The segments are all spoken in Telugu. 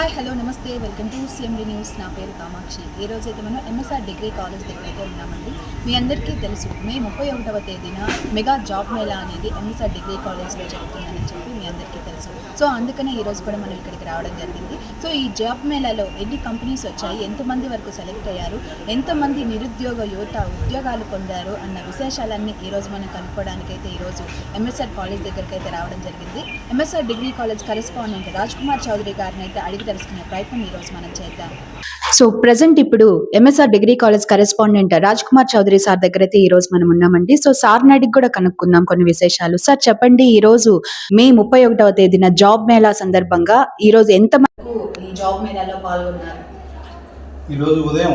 Hi hello namaste. Welcome to CMD news నా పేరు కామాక్షి. ఈ రోజు అయితే మనం ఎంఎస్ఆర్ డిగ్రీ కాలేజ్ దగ్గర అయితే ఉన్నామండి. మీ అందరికీ తెలుసు మే ముప్పై ఒకటవ తేదీన మెగా జాబ్ మేళా అనేది ఎంఎస్ఆర్ డిగ్రీ కాలేజ్లో జరుగుతుందని చెప్పి మీ అందరికీ తెలుసు. సో అందుకనే ఈ రోజు కూడా మనం ఇక్కడికి రావడం జరిగింది. సో ఈ జాబ్ మేళాలో ఎన్ని కంపెనీస్ వచ్చాయి ఎంతమంది వరకు సెలెక్ట్ అయ్యారు ఎంతమంది నిరుద్యోగ యువత ఉద్యోగాలు పొందారు అన్న విశేషాలన్నీ ఈ రోజు మనం కనుక్కోవడానికి అయితే ఈరోజు ఎంఎస్ఆర్ కాలేజ్ దగ్గరికి అయితే రావడం జరిగింది. MSR degree college correspondent Raj Kumar Chowdary గారిని అయితే అడిగి తెలుసుకునే ప్రయత్నం ఈ రోజు మనం చేద్దాం. సో ప్రజెంట్ ఇప్పుడు MSR degree college correspondent Raj Kumar Chowdary sir దగ్గర అయితే ఈ రోజు మనం ఉన్నామండి. సో సార్ నాటికి కూడా కనుక్కుందాం కొన్ని విశేషాలు. సార్ చెప్పండి ఈ రోజు మే ముప్పై ఒకటవ తేదీన జాబ్ మేళా సందర్భంగా ఈ రోజు ఎంత ఈ జాబ్ మేళాలో పాల్గొన్నారు? ఈరోజు ఉదయం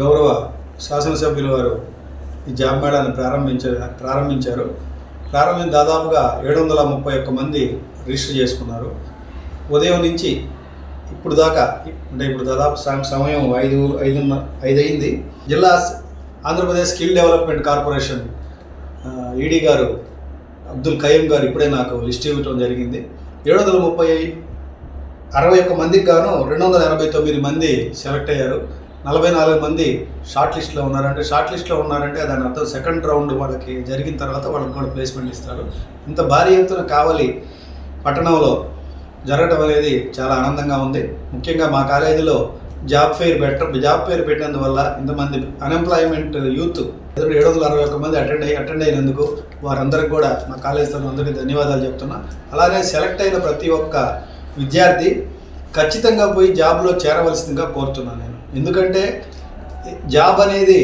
గౌరవ శాసనసభ్యుల వారు ఈ జాబ్ మేళాన్ని ప్రారంభించారు ప్రారంభించారు. ప్రారంభించిన దాదాపుగా ఏడు వందల ముప్పై ఒక్క మంది రిజిస్టర్ చేసుకున్నారు. ఉదయం నుంచి ఇప్పుడు దాకా అంటే ఇప్పుడు దాదాపు సమయం ఐదు ఐదు ఐదు అయింది జిల్లా Andhra Pradesh skill development corporation ED గారు అబ్దుల్ ఖయీం గారు ఇప్పుడే నాకు లిస్ట్ ఇవ్వటం జరిగింది. ఏడు వందల ముప్పై అరవై ఒక్క మందికి గాను రెండు వందల ఎనభై తొమ్మిది మంది సెలెక్ట్ అయ్యారు. నలభై నాలుగు మంది షార్ట్ లిస్ట్లో ఉన్నారంటే షార్ట్ లిస్ట్లో ఉన్నారంటే దాని అర్థం సెకండ్ రౌండ్ వాళ్ళకి జరిగిన తర్వాత వాళ్ళకి కూడా ప్లేస్మెంట్ ఇస్తారు. ఇంత భారీ ఎత్తున కావాలి పట్టణంలో జరగడం అనేది చాలా ఆనందంగా ఉంది. ముఖ్యంగా మా కాలేజీలో జాబ్ ఫెయిర్ పెట్ట జాబ్ ఫెయిర్ పెట్టినందువల్ల ఇంతమంది అన్ఎంప్లాయ్మెంట్ యూత్ ఏడు వందల అరవై ఒక్క మంది అటెండ్ అయ్యి అటెండ్ అయినందుకు వారందరికీ కూడా మా కాలేజ్ తరఫున అందరికీ ధన్యవాదాలు చెప్తున్నా. అలాగే సెలెక్ట్ అయిన ప్రతి ఒక్క విద్యార్థి ఖచ్చితంగా పోయి జాబ్లో చేరవలసిందిగా కోరుతున్నాను నేను. ఎందుకంటే జాబ్ అనేది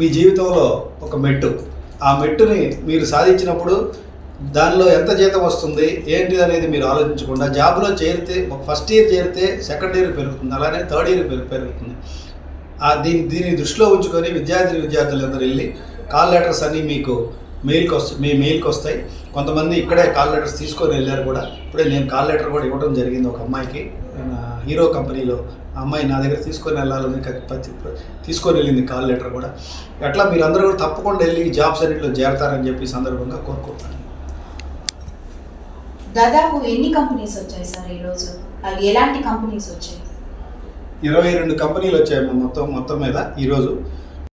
మీ జీవితంలో ఒక మెట్టు. ఆ మెట్టుని మీరు సాధించినప్పుడు దానిలో ఎంత జీతం వస్తుంది ఏంటిది అనేది మీరు ఆలోచించకుండా జాబ్లో చేరితే ఫస్ట్ ఇయర్ చేరితే సెకండ్ ఇయర్ పెరుగుతుంది అలానే థర్డ్ ఇయర్ పెరుగుతుంది. ఆ దీన్ని దీన్ని దృష్టిలో ఉంచుకొని విద్యార్థి విద్యార్థులందరూ వెళ్ళి కాల్ లెటర్స్ అన్నీ మీకు మెయిల్కి వస్తాయి మీ మెయిల్కి వస్తాయి. కొంతమంది ఇక్కడే కాల్ లెటర్స్ తీసుకొని వెళ్ళారు కూడా. ఇప్పుడే నేను కాల్ లెటర్ కూడా ఇవ్వడం జరిగింది ఒక అమ్మాయికి. హీరో కంపెనీలో ఆ అమ్మాయి నా దగ్గర తీసుకొని వెళ్ళాలని తీసుకొని వెళ్ళింది కాల్ లెటర్ కూడా. అట్లా మీరందరూ కూడా తప్పకుండా వెళ్ళి జాబ్స్ అన్నింటిలో చేరతారని చెప్పి సందర్భంగా కోరుకుంటున్నాను. దాదాపు ఎన్ని కంపెనీస్ వచ్చాయి సార్ ఈరోజు? అవి ఎలాంటి కంపెనీస్ వచ్చాయి? ఇరవై రెండు కంపెనీలు వచ్చాయి మొత్తం మొత్తం మీద ఈరోజు.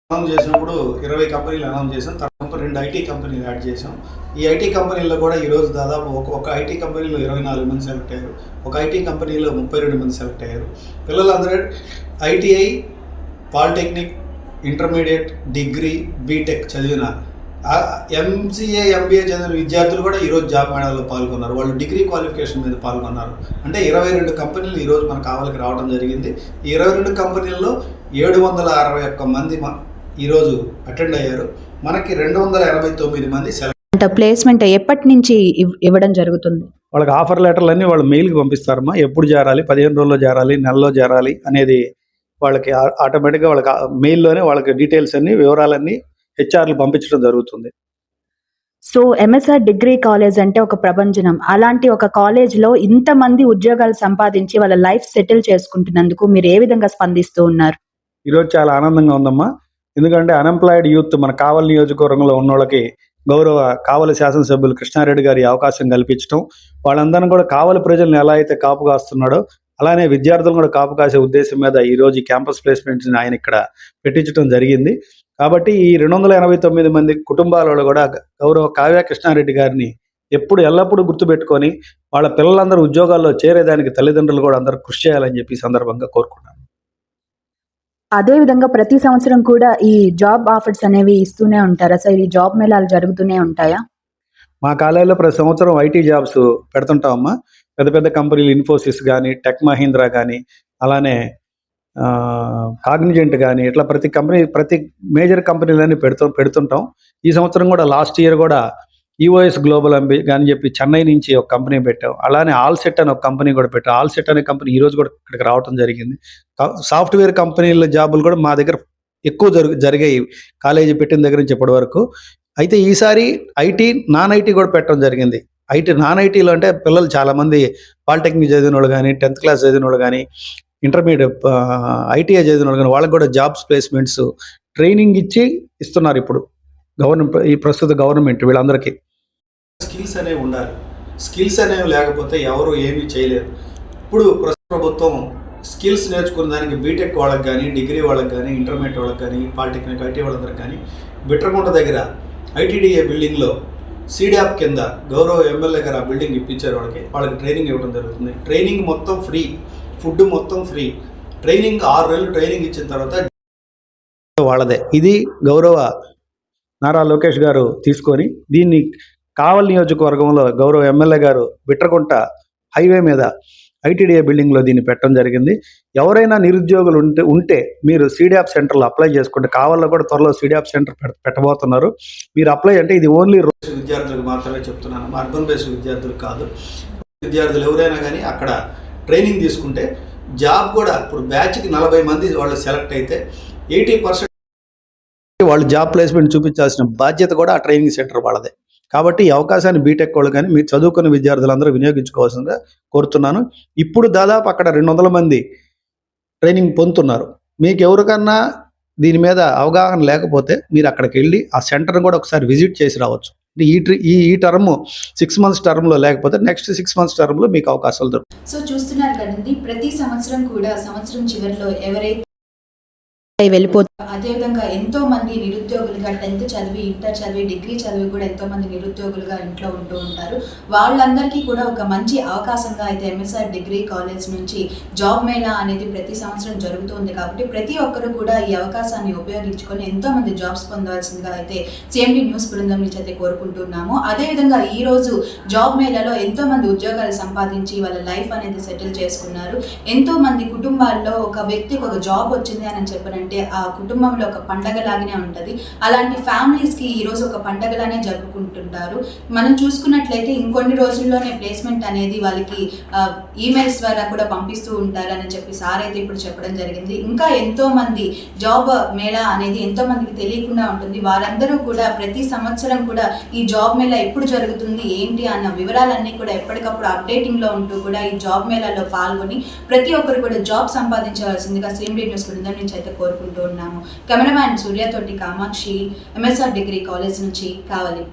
అనౌన్స్ చేసినప్పుడు ఇరవై కంపెనీలు అనౌన్స్ చేసాం తర్వాత రెండు ఐటీ కంపెనీలు యాడ్ చేసాం ఈ ఐటీ కంపెనీల్లో కూడా ఈరోజు దాదాపు ఒక ఒక ఐటీ కంపెనీలో ఇరవై నాలుగు మంది సెలెక్ట్ అయ్యారు. ఒక ఐటీ కంపెనీలో ముప్పై రెండు మంది సెలెక్ట్ అయ్యారు. పిల్లలందరూ ITI polytechnic intermediate degree BTech చదివిన ఎంసీఏ ఎంబీఏ చదివిన విద్యార్థులు కూడా ఈరోజు జాబ్ మేళాలో పాల్గొన్నారు. వాళ్ళు డిగ్రీ క్వాలిఫికేషన్ మీద పాల్గొన్నారు. అంటే ఇరవై రెండు కంపెనీలు ఈరోజు మన కావాలకి రావడం జరిగింది. ఈ ఇరవై రెండు కంపెనీల్లో ఏడు వందల అరవై ఒక్క మంది ఈరోజు అటెండ్ అయ్యారు. మనకి రెండు వందల ఎనభై తొమ్మిది మంది సెలెక్ట్ అంటే ప్లేస్మెంట్ ఎప్పటి నుంచి ఇవ్- ఇవ్వడం జరుగుతుంది? వాళ్ళకి ఆఫర్ లెటర్లు అన్నీ వాళ్ళు మెయిల్కి పంపిస్తారమ్మా. ఎప్పుడు చేరాలి పదిహేను రోజుల్లో చేరాలి నెలలో చేరాలి అనేది వాళ్ళకి ఆటోమేటిక్గా వాళ్ళకి మెయిల్లోనే వాళ్ళకి డీటెయిల్స్ అన్ని వివరాలన్నీ హెచ్ఆర్లు పంపించడం జరుగుతుంది. సో ఎంఎస్ఆర్ డిగ్రీ కాలేజ్ అంటే ఒక ప్రపంచనం అలాంటి ఒక కాలేజ్లో ఇంతమంది ఉద్యోగాలు సంపాదించి వాళ్ళ లైఫ్ సెటిల్ చేసుకుంటున్నందుకు మీరు ఏ విధంగా స్పందిస్తూ ఉన్నారు? ఈరోజు చాలా ఆనందంగా ఉందమ్మా. ఎందుకంటే అన్ఎంప్లాయిడ్ యూత్ మన కావలి నియోజకవర్గంలో ఉన్న వాళ్ళకి గౌరవ కావలి శాసనసభ్యులు కృష్ణారెడ్డి గారి అవకాశం కల్పించడం వాళ్ళందరినీ కూడా కావలి ప్రజలను ఎలా అయితే కాపు కాస్తున్నాడో అలానే విద్యార్థులను కూడా కాపు కాసే ఉద్దేశం మీద ఈ రోజు ఈ క్యాంపస్ ప్లేస్మెంట్స్ ఆయన ఇక్కడ పెట్టించడం జరిగింది. కాబట్టి ఈ రెండు వందల ఎనభై తొమ్మిది మంది కుటుంబాలలో కూడా గౌరవ కావ్య కృష్ణారెడ్డి గారిని ఎప్పుడు ఎల్లప్పుడూ గుర్తుపెట్టుకొని వాళ్ళ పిల్లలందరూ ఉద్యోగాల్లో చేరేదానికి తల్లిదండ్రులు కూడా అందరూ కృషి చేయాలని చెప్పి సందర్భంగా కోరుకున్నాను అదే విధంగా ప్రతి సంవత్సరం కూడా ఈ జాబ్ ఆఫర్స్ అనేవి ఇస్తూనే ఉంటారా? సార్ ఈ జాబ్ మేళాలు జరుగుతూనే ఉంటాయా? మా కాలేజీలో ప్రతి సంవత్సరం ఐటీ జాబ్స్ పెడుతుంటామమ్మా పెద్ద పెద్ద కంపెనీలు ఇన్ఫోసిస్ కానీ టెక్ మహీంద్రా కానీ అలానే కాగ్నిజెంట్ కానీ ఇట్లా ప్రతి కంపెనీ ప్రతి మేజర్ కంపెనీలన్నీ పెడుతూ పెడుతుంటాం. ఈ సంవత్సరం కూడా లాస్ట్ ఇయర్ కూడా ఈఓఎస్ గ్లోబల్ అంబి అని చెప్పి చెన్నై నుంచి ఒక కంపెనీ పెట్టాం. అలానే ఆల్ సెట్ అని ఒక కంపెనీ కూడా పెట్టాం. ఆల్సెట్ అనే కంపెనీ ఈరోజు కూడా ఇక్కడికి రావడం జరిగింది. సాఫ్ట్వేర్ కంపెనీల జాబులు కూడా మా దగ్గర ఎక్కువ జరుగు జరిగాయి. కాలేజీ పెట్టిన దగ్గర నుంచి ఇప్పటి వరకు. అయితే ఈసారి ఐటీ నాన్ ఐటీ కూడా పెట్టడం జరిగింది. ఐటీ నాన్ ఐటీలో అంటే పిల్లలు చాలామంది పాలిటెక్నిక్ చదివిన వాళ్ళు కానీ టెన్త్ క్లాస్ చదివిన వాళ్ళు కానీ ఇంటర్మీడియట్ ఐటీఐ చదివిన వాళ్ళు కానీ వాళ్ళకి కూడా జాబ్స్ ప్లేస్మెంట్స్ ట్రైనింగ్ ఇచ్చి ఇస్తున్నారు ఇప్పుడు. గవర్నమెంట్ ఈ ప్రస్తుత గవర్నమెంట్ వీళ్ళందరికీ. స్కిల్స్ అనేవి ఉండాలి. స్కిల్స్ అనేవి లేకపోతే ఎవరు ఏమీ చేయలేరు. ఇప్పుడు ప్రస్తుత ప్రభుత్వం స్కిల్స్ నేర్చుకున్న దానికి బీటెక్ వాళ్ళకి కానీ డిగ్రీ వాళ్ళకి కానీ ఇంటర్మీడియట్ వాళ్ళకి కానీ పాలిటెక్నిక్ ఐటీ వాళ్ళందరికి కానీ బిట్రకుంట దగ్గర ఐటీడీఏ బిల్డింగ్లో సీడ్యాప్ కింద గౌరవ ఎమ్మెల్యే గారు ఆ బిల్డింగ్ ఇప్పించారు వాళ్ళకి. వాళ్ళకి ట్రైనింగ్ ఇవ్వడం జరుగుతుంది. ట్రైనింగ్ మొత్తం ఫ్రీ. ఫుడ్ మొత్తం ఫ్రీ. ట్రైనింగ్ ఆరు నెలలు ట్రైనింగ్ ఇచ్చిన తర్వాత వాళ్ళదే. ఇది గౌరవ నారా లోకేష్ గారు తీసుకొని దీన్ని కావల్ నియోజకవర్గంలో గౌరవ ఎమ్మెల్యే గారు బిట్రకుంట హైవే మీద ఐటీడీఏ బిల్డింగ్లో దీన్ని పెట్టడం జరిగింది. ఎవరైనా నిరుద్యోగులు ఉంటే ఉంటే మీరు సీడియాప్ సెంటర్లో అప్లై చేసుకుంటే కావాలో కూడా త్వరలో సీడియాప్ సెంటర్ పెట్టబోతున్నారు. మీరు అప్లై అంటే ఇది ఓన్లీ విద్యార్థులకు మాత్రమే చెప్తున్నాను. అర్బన్ బేస్డ్ విద్యార్థులు కాదు. విద్యార్థులు ఎవరైనా కానీ అక్కడ ట్రైనింగ్ తీసుకుంటే జాబ్ కూడా ఇప్పుడు బ్యాచ్కి నలభై మంది వాళ్ళు సెలెక్ట్ అయితే ఎయిటీ పర్సెంట్ వాళ్ళు జాబ్ ప్లేస్మెంట్ చూపించాల్సిన బాధ్యత కూడా ఆ ట్రైనింగ్ సెంటర్ వాళ్ళదే. కాబట్టి ఈ అవకాశాన్ని బీటెక్ వాళ్ళు కానీ మీరు చదువుకున్న విద్యార్థులందరూ వినియోగించుకోవాల్సిందిగా కోరుతున్నాను. ఇప్పుడు దాదాపు అక్కడ రెండు వందల మంది ట్రైనింగ్ పొందుతున్నారు. మీకు ఎవరికన్నా దీని మీద అవగాహన లేకపోతే మీరు అక్కడికి వెళ్ళి ఆ సెంటర్ని కూడా ఒకసారి విజిట్ చేసి రావచ్చు. ఈ ఈ ఈ టర్మ్ సిక్స్ మంత్స్ టర్మ్లో లేకపోతే నెక్స్ట్ సిక్స్ మంత్స్ టర్మ్లో మీకు అవకాశాలు దొరుకుతాయి సో చూస్తున్నారు కదండి ప్రతి సంవత్సరం కూడా సంవత్సరం చివరిలో ఎవరైతే వెళ్ళిపోతారు అదేవిధంగా ఎంతో మంది నిరుద్యోగులుగా టెన్త్ చదివి ఇంటర్ చదివి డిగ్రీ చదివి కూడా ఎంతో మంది నిరుద్యోగులుగా ఇంట్లో ఉంటూ ఉంటారు. వాళ్ళందరికీ కూడా ఒక మంచి అవకాశంగా అయితే ఎంఎస్ఆర్ డిగ్రీ కాలేజ్ నుంచి జాబ్ మేళా అనేది ప్రతి సంవత్సరం జరుగుతుంది కాబట్టి ప్రతి ఒక్కరు కూడా ఈ అవకాశాన్ని ఉపయోగించుకొని ఎంతో మంది జాబ్స్ పొందవలసిందిగా అయితే సిఎండి న్యూస్ బృందం నుంచి అయితే కోరుకుంటున్నాము. అదేవిధంగా ఈ రోజు జాబ్ మేళాలో ఎంతో మంది ఉద్యోగాలు సంపాదించి వాళ్ళ లైఫ్ అనేది సెటిల్ చేసుకున్నారు. ఎంతో మంది కుటుంబాల్లో ఒక వ్యక్తికి ఒక జాబ్ వచ్చింది అని చెప్పనంటే ఆ కుటుంబంలో ఒక పండగలాగానే ఉంటుంది. అలాంటి ఫ్యామిలీస్కి ఈరోజు ఒక పండగలానే జరుపుకుంటుంటారు. మనం చూసుకున్నట్లయితే ఇంకొన్ని రోజుల్లోనే ప్లేస్మెంట్ అనేది వాళ్ళకి ఈమెయిల్స్ ద్వారా కూడా పంపిస్తూ ఉంటారని చెప్పి సార్ అయితే ఇప్పుడు చెప్పడం జరిగింది. ఇంకా ఎంతోమంది జాబ్ మేళా అనేది ఎంతోమందికి తెలియకుండా ఉంటుంది. వారందరూ కూడా ప్రతి సంవత్సరం కూడా ఈ జాబ్ మేళా ఎప్పుడు జరుగుతుంది ఏంటి అన్న వివరాలన్నీ కూడా ఎప్పటికప్పుడు అప్డేటింగ్లో ఉంటూ కూడా ఈ జాబ్ మేళాలో పాల్గొని ప్రతి ఒక్కరు కూడా జాబ్ సంపాదించవలసిందిగా సిఎండి న్యూస్ బృందం నుంచి అయితే కోరుకుంటూ ఉన్నాము. కెమెరామ్యాన్ సూర్యతోటి కామాక్షి ఎంఎస్ఆర్ డిగ్రీ కాలేజ్ నుంచి కావాలి.